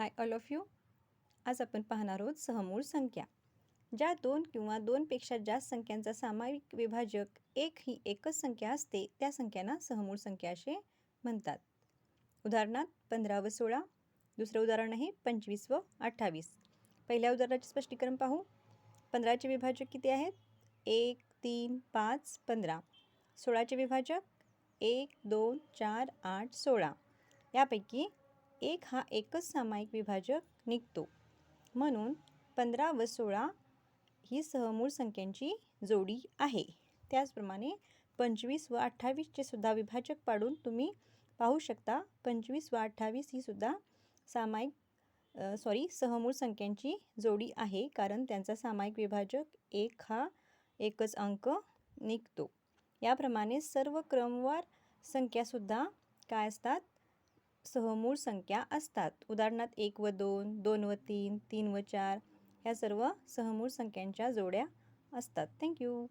Hi all of you. आज आपण पाहणार आहोत सहमूळ संख्या. ज्या दोन किंवा दोनपेक्षा जास्त संख्यांचा सामायिक विभाजक एक ही एकच संख्या असते त्या संख्यांना सहमूळ संख्या असे म्हणतात. उदाहरणार्थ पंधरा व सोळा दुसरं उदाहरण आहे पंचवीस व अठ्ठावीस. पहिल्या उदाहरणाचे स्पष्टीकरण पाहू. पंधराचे विभाजक किती आहेत? एक तीन पाच पंधरा. सोळाचे विभाजक एक दोन चार आठ सोळा. यापैकी एक हा एकच सामायिक विभाजक निघतो. म्हणून पंधरा व सोळा ही सहमूळ संख्यांची जोडी आहे. त्याचप्रमाणे पंचवीस व अठ्ठावीसचे सुद्धा विभाजक पाडून तुम्ही पाहू शकता पंचवीस व अठ्ठावीस ही सुद्धा सामायिक सॉरी सहमूळ संख्यांची जोडी आहे कारण त्यांचा सामायिक विभाजक एक हा एकच अंक निघतो. याप्रमाणे सर्व क्रमवार संख्यासुद्धा काय असतात? सहमूळ संख्या असतात. उदाहरणार्थ एक व दोन दोन व तीन तीन व चार ह्या सर्व सहमूळ संख्यांच्या जोड्या असतात. थँक्यू